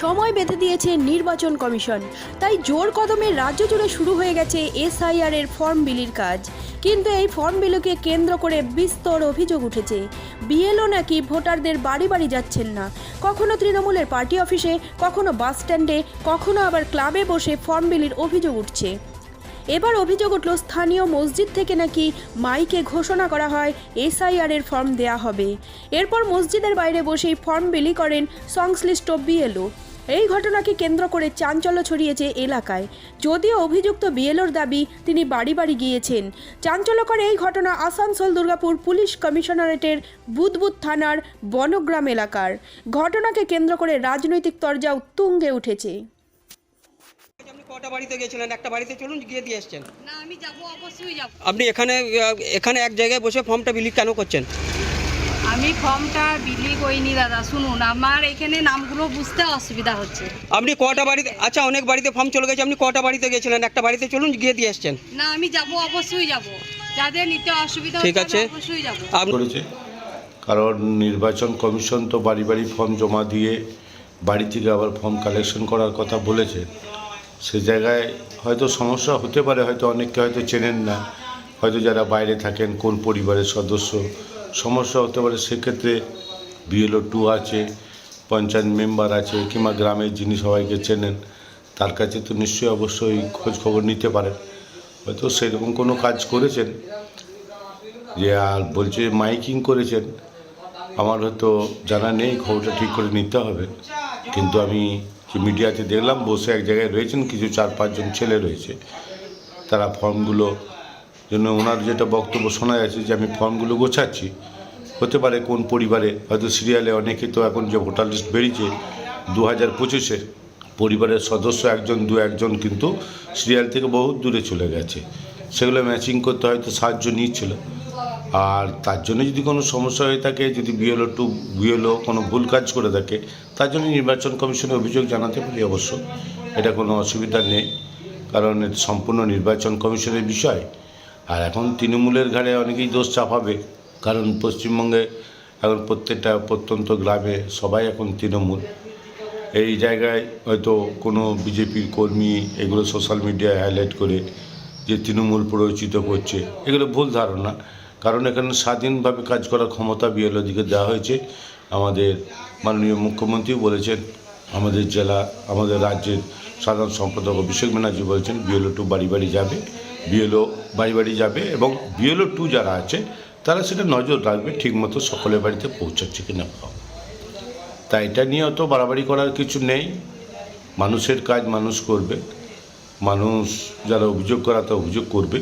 সময় বেঁধে দিয়েছে নির্বাচন কমিশন। তাই জোর কদমে রাজ্য জুড়ে শুরু হয়ে গেছে এসআইআর এর ফর্ম বিলির কাজ। কিন্তু এই ফর্ম বিলকে কেন্দ্র করে বিস্তর অভিযোগ উঠেছে। বিএলও নাকি ভোটারদের বাড়ি বাড়ি যাচ্ছেন না। কখনো তৃণমূলের পার্টি অফিসে, কখনো বাস স্ট্যান্ডে কখনো আবার ক্লাবে বসে ফর্ম বিলির অভিযোগ উঠছে। এবার অভিযোগ উঠল, স্থানীয় মসজিদ থেকে নাকি মাইকে ঘোষণা করা হয় এসআইআর এর ফর্ম দেয়া হবে। এরপর মসজিদের বাইরে বসেই ফর্ম বিলি করেন সংশ্লিষ্ট বিএলও। এই ঘটনাকে কেন্দ্র করে চাঞ্চল্য ছড়িয়েছে এলাকায়। যদিও অভিযুক্ত বিএলওর দাবি, তিনি বাড়ি বাড়ি গিয়েছেন। চাঞ্চল্যকর এই ঘটনা আসানসোল দুর্গাপুর পুলিশ কমিশনারেটের বুদবুদ থানার বনগ্রাম এলাকার। ঘটনাকে কেন্দ্র করে রাজনৈতিক তরজা উত্তুঙ্গে উঠেছে। আপনি কটা বাড়িতে গেছিলেন একটা বাড়িতে চলুন গিয়ে দিয়ে এসছেন। না আমি যাব অবশ্যই যাব। আপনি এখানে এখানে এক জায়গায় বসে ফর্মটা বিলি কেন করছেন? আমি ফর্মটা বিলি করিনি দাদা। শুনুন আমার এখানে নামগুলো বুঝতে অসুবিধা হচ্ছে। আপনি কটা বাড়িতে আচ্ছা অনেক বাড়িতে ফর্ম চলে গেছে আপনি কটা বাড়িতে গেছিলেন একটা বাড়িতে চলুন গিয়ে দিয়ে এসছেন। না আমি যাব অবশ্যই যাব। যাদের নিতে অসুবিধা ঠিক আছে। অবশ্যই যাব। করেছে। কারণ নির্বাচন কমিশন তো বাড়ি বাড়ি ফর্ম জমা দিয়ে বাড়ি থেকে আবার ফর্ম কালেকশন করার কথা বলেছে। সে জায়গায় হয়তো সমস্যা হতে পারে, হয়তো অনেককে হয়তো চেনেন না। হয়তো যারা বাইরে থাকেন, কোন পরিবারের সদস্য, সমস্যা হতে পারে। সেক্ষেত্রে বিএলও টু আছে, পঞ্চায়েত মেম্বার আছে, কিংবা গ্রামের যিনি সবাইকে চেনেন, তার কাছে তো নিশ্চয়ই অবশ্যই খোঁজ খবর নিতে পারেন। হয়তো সেরকম কোনো কাজ করেছেন, যে আর বলছে মাইকিং করেছেন। আমার হয়তো জানা নেই, খবরটা ঠিক করে নিতে হবে। কিন্তু আমি যে মিডিয়াতে দেখলাম বসে এক জায়গায় রয়েছেন, কিছু চার পাঁচজন ছেলে রয়েছে। তারা ফর্মগুলো জন্য ওনার যেটা বক্তব্য শোনা যাচ্ছে যে আমি ফর্মগুলো গোছাচ্ছি, হতে পারে কোন পরিবারে, হয়তো সিরিয়ালে অনেকে তো এখন যে ভোটার লিস্ট বেরিয়েছে দু হাজার পঁচিশে পরিবারের সদস্য একজন, দু একজন কিন্তু সিরিয়াল থেকে বহু দূরে চলে গেছে। সেগুলো ম্যাচিং করতে হয়তো সাহায্য নিচ্ছিল। আর তার জন্য যদি কোনো সমস্যা হয়ে থাকে, যদি বিএলও টু, বিএলও কোনো ভুল কাজ করে থাকে, তার জন্য নির্বাচন কমিশনে অভিযোগ জানাতে পারি অবশ্য। এটা কোনো অসুবিধা নেই, কারণ সম্পূর্ণ নির্বাচন কমিশনের বিষয়। আর এখন তৃণমূলের ঘাড়ে অনেকেই দোষ চাপাবে, কারণ পশ্চিমবঙ্গে এখন প্রত্যেকটা প্রত্যন্ত গ্রামে সবাই এখন তৃণমূল। এই জায়গায় হয়তো কোনো বিজেপির কর্মী এগুলো সোশ্যাল মিডিয়ায় হাইলাইট করে যে তৃণমূল প্ররোচিত করছে, এগুলো ভুল ধারণা। কারণ এখানে স্বাধীনভাবে কাজ করার ক্ষমতা বিএলও দিকে দেওয়া হয়েছে। আমাদের মাননীয় মুখ্যমন্ত্রী বলেছেন, আমাদের জেলা, আমাদের রাজ্যের সাধারণ সম্পাদক অভিষেক ব্যানার্জি বলছেন, বিএলও টু বাড়ি বাড়ি যাবে, বিএলও বাড়ি বাড়ি যাবে এবং বিএলও টু যারা আছে, তারা সেটা নজর রাখবে, ঠিকমতো সকলের বাড়িতে পৌঁছাচ্ছে কি কিনা তাই এটা নিয়ে অত বাড়াবাড়ি করার কিছু নেই। মানুষের কাজ মানুষ করবে। মানুষ যারা অভিযোগ করা তা অভিযোগ করবে।